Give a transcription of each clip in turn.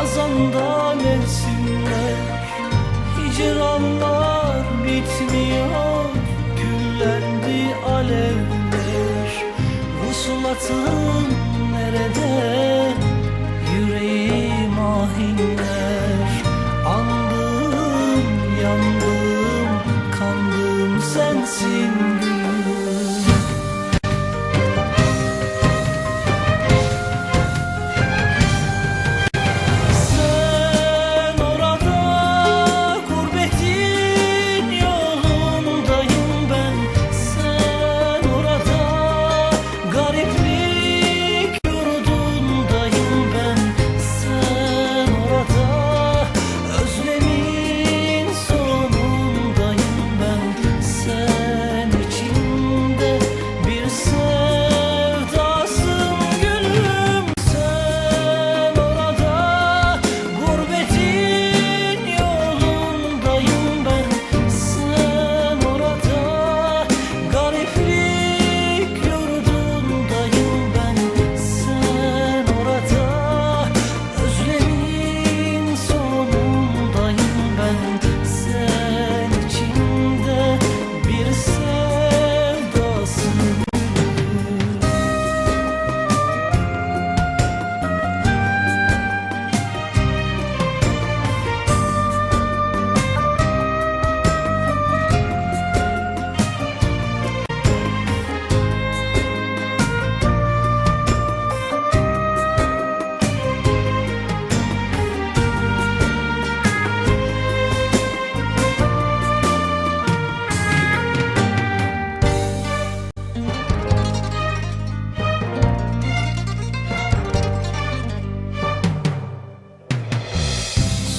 Hazan'da mevsimler Hicranlar bitmiyor Küllendi alevler. Vuslatın nerede? Yüreğim ahinler. Andım yandım Kandım sensin.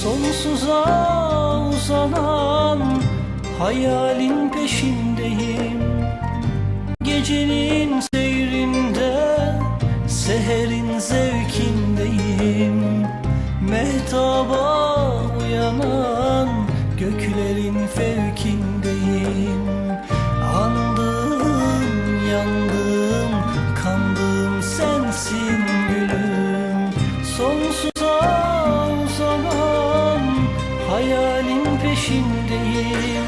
Sonsuza uzanan hayalin peşindeyim. Gecenin peşindeyim.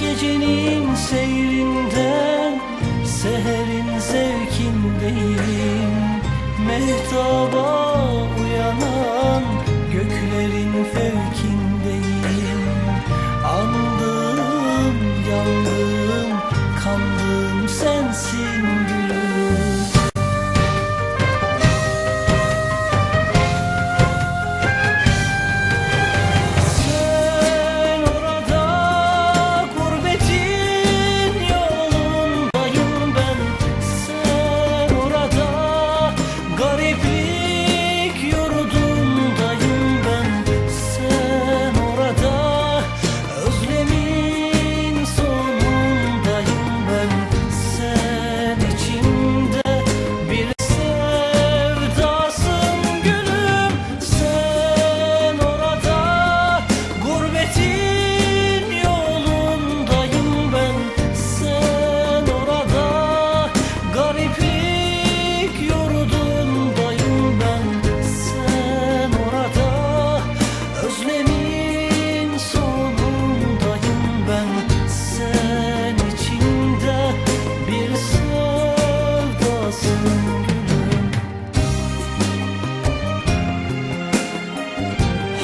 Gecenin seyrinden Seherin zevkindeyim. Mehtaba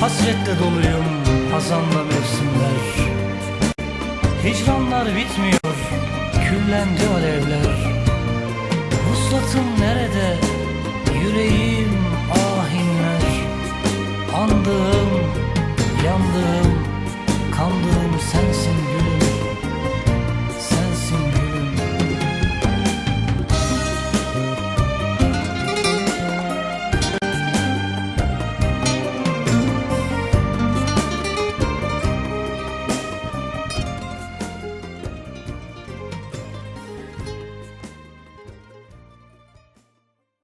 Hasretle doluyum Hazanla mevsimler. Hicranlar bitmiyor Küllendi alevler. Vuslatım nerede? Yüreğim ahinler. Andığım Yandığım